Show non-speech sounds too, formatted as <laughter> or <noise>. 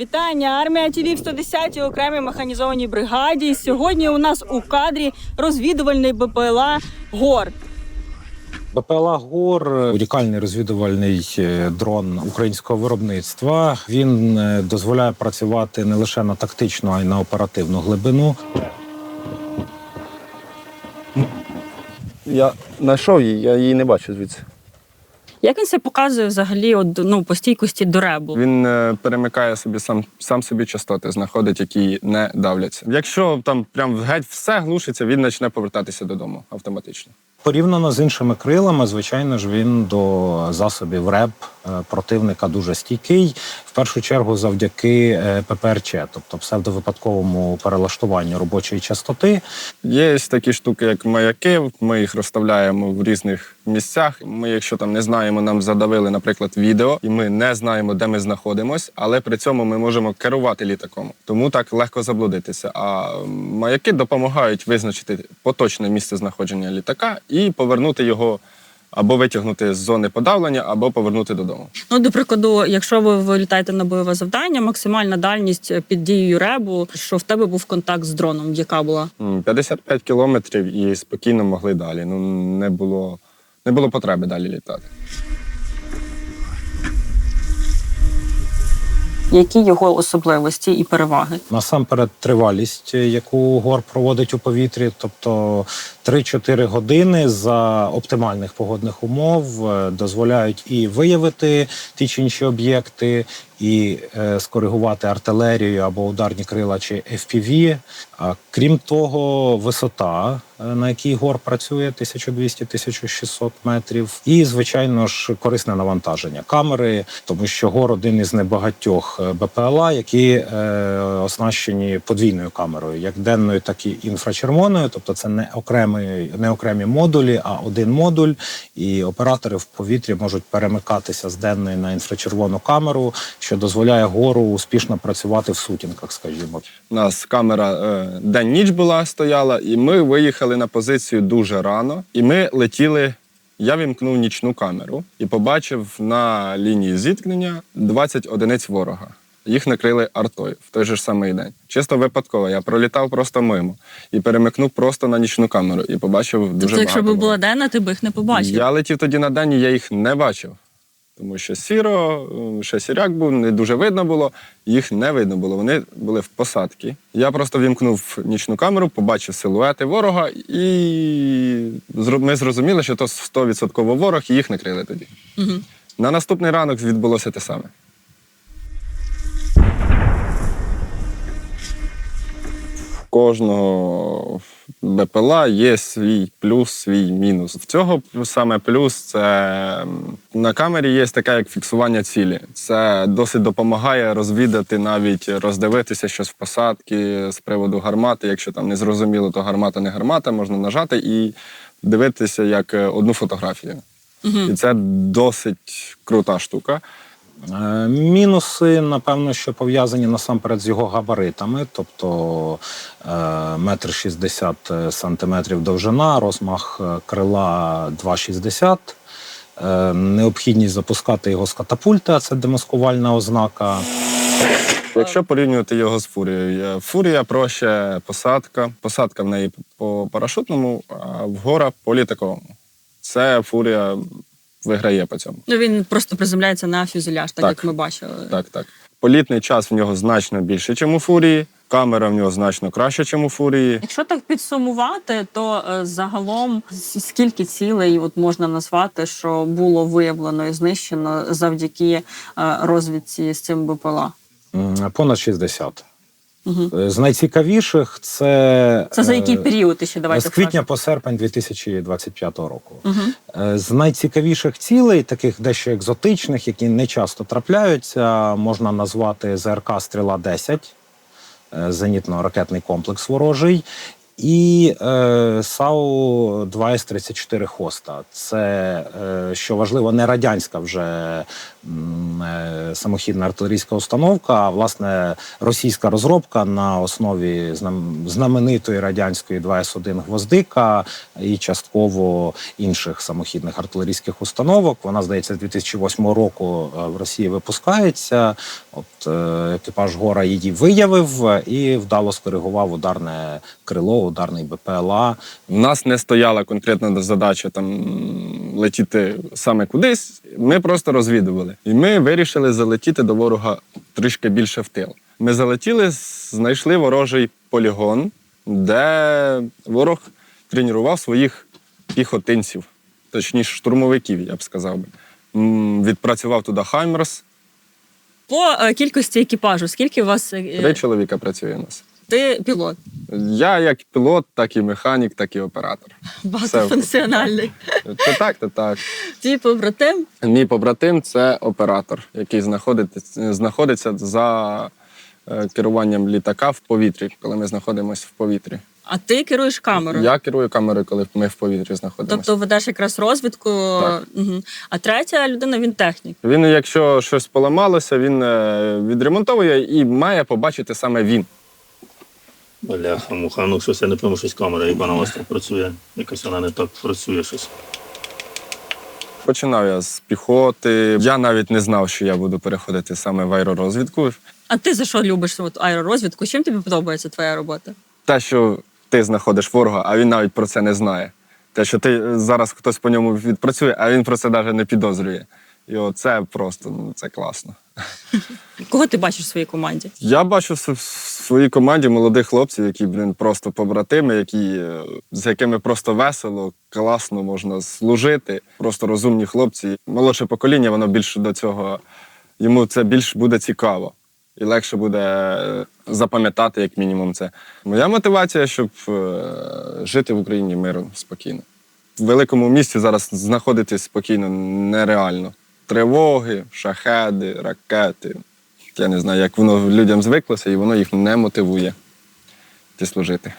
Вітання! Армія ТВ в 110-й окремій механізованій бригаді. Сьогодні у нас у кадрі розвідувальний БПЛА ГОР. БПЛА ГОР унікальний розвідувальний е, дрон українського виробництва. Він е, дозволяє працювати не лише на тактичну, а й на оперативну глибину. Я знайшов її, я її не бачу звідси. Як він себе показує взагалі от, ну, по стійкості до ребу? Він е, перемикає собі сам, сам собі частоти, знаходить, які не давляться. Якщо там прям геть все глушиться, він почне повертатися додому автоматично. Порівняно з іншими крилами, звичайно ж, він до засобів РЕБ е, противника дуже стійкий. В першу чергу завдяки е, ППРЧ, тобто псевдовипадковому перелаштуванню робочої частоти. Є такі штуки, як маяки. Ми їх розставляємо в різних місцях. Ми, якщо там не знаємо, нам задавили, наприклад, відео, і ми не знаємо, де ми знаходимося, але при цьому ми можемо керувати літаком. Тому так легко заблудитися. А маяки допомагають визначити поточне місце знаходження літака і повернути його або витягнути з зони подавлення, або повернути додому. Ну, до прикладу, якщо ви вилітаєте на бойове завдання, максимальна дальність під дією ребу, що в тебе був контакт з дроном, яка була? 55 кілометрів і спокійно могли далі. Ну не було, не було потреби далі літати. Які його особливості і переваги? Насамперед, тривалість, е, яку ГОР проводить у повітрі, тобто 3-4 години за оптимальних погодних умов е, дозволяють і виявити ті чи інші об'єкти, і е, скоригувати артилерію або ударні крила чи FPV. А крім того, висота, е, на якій ГОР працює 1200-1600 метрів, і звичайно ж корисне навантаження камери, тому що ГОР один із небагатьох е, БПЛА, які оснащені подвійною камерою, як денною, так і інфрачервоною. Тобто, це не окремі, не окремі модулі, а один модуль. І оператори в повітрі можуть перемикатися з денної на інфрачервону камеру, що дозволяє гору успішно працювати в сутінках, скажімо. У нас камера е, день-ніч була стояла, і ми виїхали на позицію дуже рано. І ми летіли. Я вімкнув нічну камеру і побачив на лінії зіткнення 20 одиниць ворога. Їх накрили артою в той же ж самий день. Чисто випадково. Я пролітав просто мимо і перемикнув просто на нічну камеру і побачив дуже тобто, якщо багато б була денна, ти б їх не побачив. Я летів тоді на день, і я їх не бачив. Тому що сіро, е, ще сіряк був, не дуже видно було, їх не видно було. Вони були в посадці. Я просто вімкнув нічну камеру, побачив силуети ворога, і ми зрозуміли, що то 100% ворог, і їх накрили тоді. Угу. На наступний ранок відбулося те саме. Кожного БПЛА є свій плюс, свій мінус. В цього саме плюс це на камері є таке, як фіксування цілі. Це досить допомагає розвідати, навіть роздивитися щось в посадці з приводу гармати. Якщо там не зрозуміло, то гармата не гармата, можна нажати і дивитися як е, одну фотографію. І це досить крута штука. Е, Мінуси, напевно, що пов'язані насамперед з його габаритами, тобто е, метр шістдесят сантиметрів довжина, розмах е, крила 2,60. Е, Необхідність запускати його з катапульти, а це демаскувальна ознака. Якщо порівнювати його з фурією, е, фурія проще посадка. Посадка в неї по парашутному, а в гора по літаковому. Це фурія виграє по цьому. Ну він просто приземляється на фюзеляж, так, Так. як ми бачили. Так, так. Політний час в нього значно більше, ніж у фурії. Камера в нього значно краще, ніж у фурії. Якщо так підсумувати, то е, загалом скільки цілей от можна назвати, що було виявлено і знищено завдяки е, розвідці з цим БПЛА? М, Понад 60. Угу. З найцікавіших це, Це за який е, період ще давайте з квітня скажемо? по серпень 2025 року. Угу. З найцікавіших цілей, таких дещо екзотичних, які не часто трапляються, можна назвати ЗРК Стріла 10 е, зенітно-ракетний комплекс ворожий. І е, САУ 2С-34 Хоста. Це, е, що важливо, не радянська вже е, самохідна артилерійська установка, а власне російська розробка на основі знам- знаменитої радянської 2С-1 гвоздика і частково інших самохідних артилерійських установок. Вона, здається, з 2008 року е, в Росії випускається. От е, екіпаж гора її виявив е, і вдало скоригував ударне крило, ударний БПЛА. У нас не стояла конкретна задача там летіти саме кудись. Ми просто розвідували. І ми вирішили залетіти до ворога трішки більше в тил. Ми залетіли, знайшли ворожий полігон, де ворог тренував своїх піхотинців, точніше штурмовиків, я б сказав би. Відпрацював туди Хаймерс. По е, кількості екіпажу, скільки у вас е, Три чоловіка працює у нас. Ти пілот? Я як пілот, так і механік, так і оператор. Багатофункціональний. То так, то так. Твій побратим Мій побратим це оператор, який знаходиться, знаходиться за е, керуванням літака в повітрі, коли ми знаходимося в повітрі. А ти керуєш камерою. Я керую камерою, коли ми в повітрі знаходимося. Тобто ведеш якраз розвідку. Так. Угу. А третя людина він технік. Він, якщо щось поламалося, він е, відремонтовує і має побачити саме він. Бляха, муха, ну щось я не пойму, щось камера, вона у вас так працює. Якось вона не так працює щось. Починав я з піхоти. Я навіть не знав, що я буду переходити саме в аеророзвідку. А ти за що любиш от, аеророзвідку? Чим тобі подобається твоя робота? те, що ти знаходиш ворога, а він навіть про це не знає. Те, що ти е, зараз хтось по ньому відпрацює, а він про це навіть не підозрює. І це просто ну, це класно. <laughs> Кого ти бачиш в своїй команді? Я бачу в своїй команді молодих хлопців, які, блін, просто побратими, які, е, з якими просто весело, класно можна служити. Просто розумні хлопці. Молодше покоління, воно більше до цього, йому це більш буде цікаво. І легше буде е, запам'ятати, як мінімум, це. Моя мотивація, щоб е, жити в Україні миром спокійно. В великому місті зараз знаходитись спокійно нереально. Тривоги, шахеди, ракети. Я не знаю, як воно людям звиклося, і воно їх не мотивує ті служити.